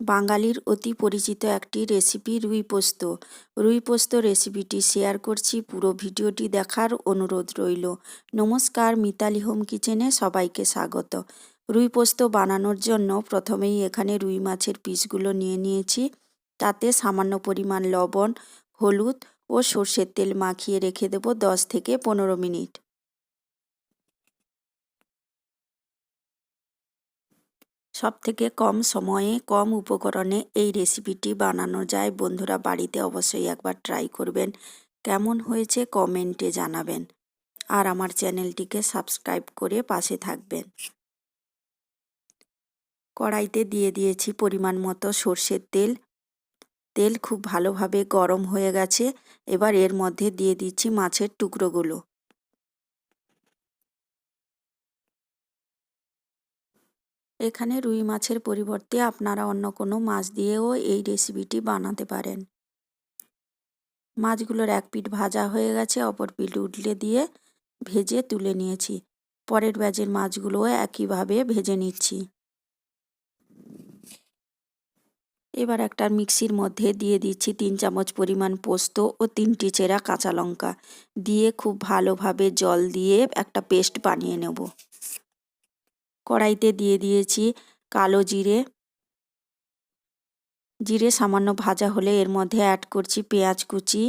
বাঙালির অতি পরিচিত একটি রেসিপি রুই পোস্ত। রুই পোস্ত রেসিপিটি শেয়ার করছি, পুরো ভিডিওটি দেখার অনুরোধ রইল। নমস্কার, মিতালি হোম কিচেনে সবাইকে স্বাগত। রুই পোস্ত বানানোর জন্য প্রথমেই এখানে রুই মাছের পিসগুলো নিয়ে নিয়েছি। তাতে সামান্য পরিমাণ লবণ, হলুদ ও সর্ষের তেল মাখিয়ে রেখে দেবো দশ থেকে পনেরো মিনিট। সব থেকে কম সময়ে, কম উপকরণে এই রেসিপিটি বানানো যায়। বন্ধুরা, বাড়িতে অবশ্যই একবার ট্রাই করবেন। কেমন হয়েছে কমেন্টে জানাবেন। আর আমার চ্যানেলটিকে সাবস্ক্রাইব করে পাশে থাকবেন। কড়াইতে দিয়ে দিয়েছি পরিমাণ মতো সর্ষের তেল। তেল খুব ভালোভাবে গরম হয়ে গেছে। এবার এর মধ্যে দিয়ে দিচ্ছি মাছের টুকরোগুলো। এখানে রুই মাছের পরিবর্তে আপনারা অন্য কোনো মাছ দিয়েও এই রেসিপিটি বানাতে পারেন। মাছগুলোর এক পিঠ ভাজা হয়ে গেছে, অপর পিঠ উঠলে দিয়ে ভেজে তুলে নিয়েছি। পরের ব্যাজের মাছগুলোও একইভাবে ভেজে নিচ্ছি। এবার একটা মিক্সির মধ্যে দিয়ে দিচ্ছি তিন চামচ পরিমাণ পোস্ত ও তিনটি চেরা কাঁচা লঙ্কা। দিয়ে খুব ভালোভাবে জল দিয়ে একটা পেস্ট বানিয়ে নেব। কড়াইতে দিয়ে দিয়েছি কালো জিরে। জিরে সামান্য ভাজা হলে এর মধ্যে অ্যাড করছি পেঁয়াজ কুচি।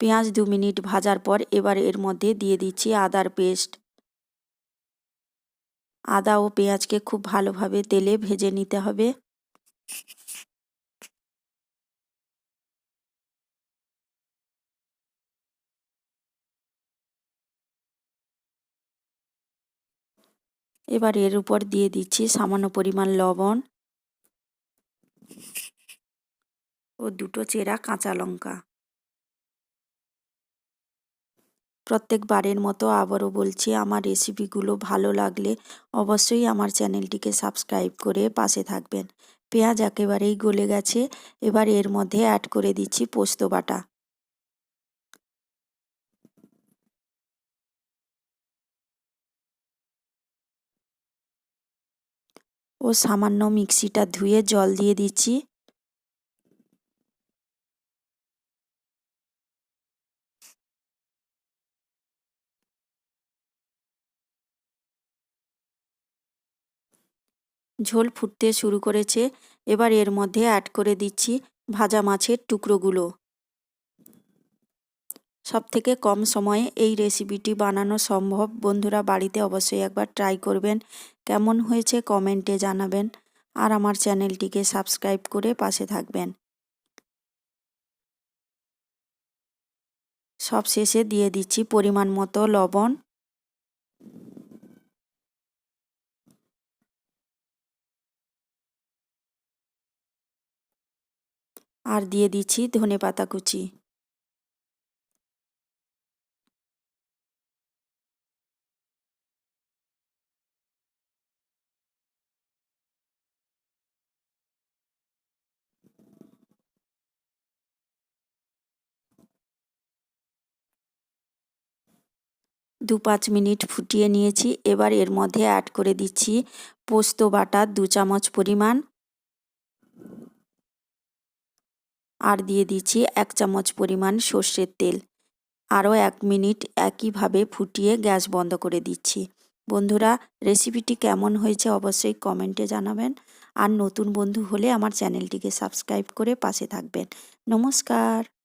পেঁয়াজ দু মিনিট ভাজার পর এবার এর মধ্যে দিয়ে দিচ্ছি আদার পেস্ট। আদা ও পেঁয়াজকে খুব ভালোভাবে তেলে ভেজে নিতে হবে। এবার এর উপর দিয়ে দিচ্ছি সামান্য পরিমাণ লবণ ও দুটো চেরা কাঁচা লঙ্কা। প্রত্যেকবারের মতো আবারও বলছি, আমার রেসিপিগুলো ভালো লাগলে অবশ্যই আমার চ্যানেলটিকে সাবস্ক্রাইব করে পাশে থাকবেন। পেঁয়াজ একেবারেই গলে গেছে, এবার এর মধ্যে অ্যাড করে দিচ্ছি পোস্ত বাটা। ও সামান্য মিক্সিটা ধুয়ে জল দিয়ে দিচ্ছি। ঝোল ফুটতে শুরু করেছে। এবার এর মধ্যে অ্যাড করে দিচ্ছি ভাজা মাছের টুকরোগুলো। সব থেকে কম সময়ে এই রেসিপিটি বানানো সম্ভব, বন্ধুরা বাড়িতে অবশ্যই একবার ট্রাই করবেন। কেমন হয়েছে কমেন্টে জানাবেন আর আমার চ্যানেলটিকে সাবস্ক্রাইব করে পাশে থাকবেন। সব শেষে দিয়ে দিচ্ছি পরিমাণ মতো লবণ। আর দিয়ে দিচ্ছি ধনে পাতা কুচি। দু পাঁচ মিনিট ফুটিয়ে নিয়েছি, এবার এর মধ্যে অ্যাড করে দিচ্ছি পোস্ত বাটা দু চামচ পরিমাণ। আর দিয়ে দিচ্ছি এক চামচ পরিমাণ সর্ষের তেল। আরও এক মিনিট একইভাবে ফুটিয়ে গ্যাস বন্ধ করে দিচ্ছি। বন্ধুরা, রেসিপিটি কেমন হয়েছে অবশ্যই কমেন্টে জানাবেন। আর নতুন বন্ধু হলে আমার চ্যানেলটিকে সাবস্ক্রাইব করে পাশে থাকবেন। নমস্কার।